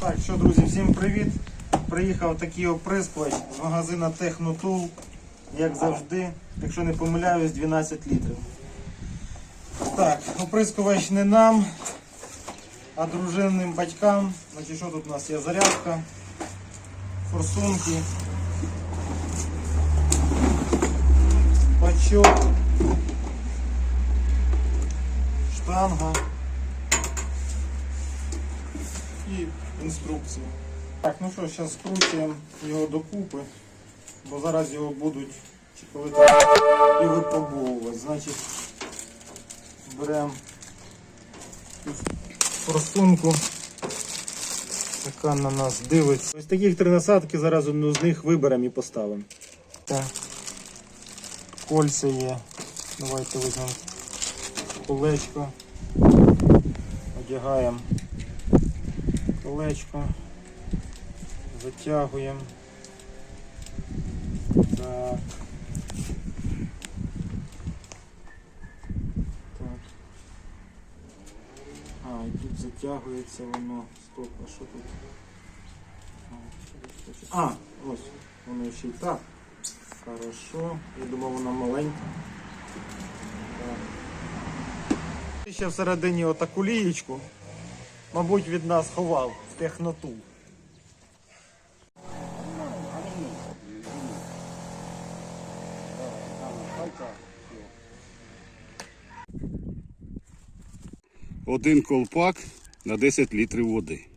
Так, що, друзі, всім привіт. Приїхав такий оприскувач з магазина Технотул, як завжди, якщо не помиляюсь, 12 літрів. Так, оприскувач не нам, а дружинним батькам. Значить, що тут у нас є зарядка, форсунки, пачок, штанга і інструкції. Так, ну що, зараз скручуємо його докупи, бо зараз його будуть чи коли там і випробовувати. Значить, беремо форсунку, яка на нас дивиться. Ось таких три насадки, зараз одну з них виберемо і поставимо. Так. Кольця є. Давайте візьмемо колечко. Одягаємо колечко. Затягуємо. Так. Так. А, і тут затягується воно. Стоп, а що тут? А, ось, воно ще й так. Хорошо. Я думав, вона маленька. Так. Ще всередині отаку лієчку, мабуть, від нас ховав в техноту. Один колпак на 10 літрів води.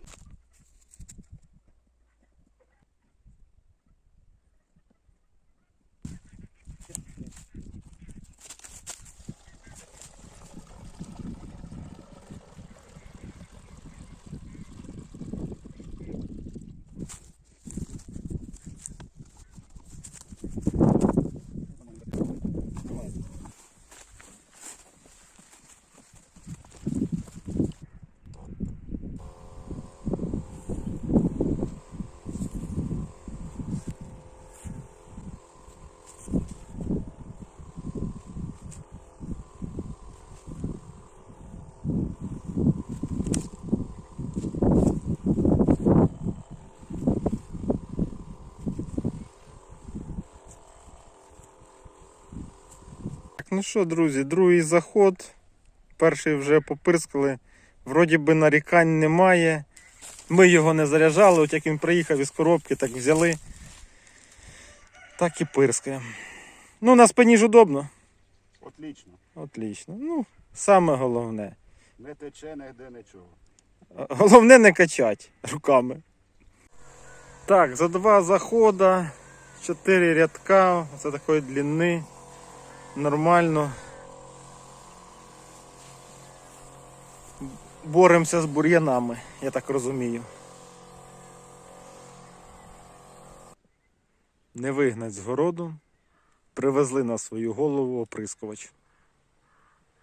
Ну що, друзі, другий заход. Перший вже попирскали. Вроді би нарікань немає. Ми його не заряджали, от як він приїхав із коробки, так взяли. Так і пирскаємо. Ну, на спині ж удобно. Отлично. Отлично. Ну, саме головне. Не тече нігде нічого. Головне не качати руками. Так, за два захода, чотири рядка, це такої длини. Нормально. Боремося з бур'янами, я так розумію. Не вигнать з городу. Привезли на свою голову оприскувач.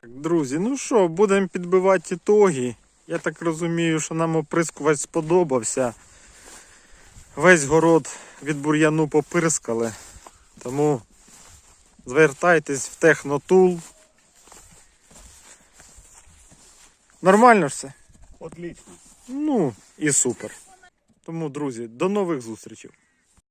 Друзі, ну що, будемо підбивати ітоги. Я так розумію, що нам оприскувач сподобався. Весь город від бур'яну попирскали. Тому звертайтесь в технотул. Нормально все? Отлично. Ну і супер. Тому, друзі, до нових зустрічей.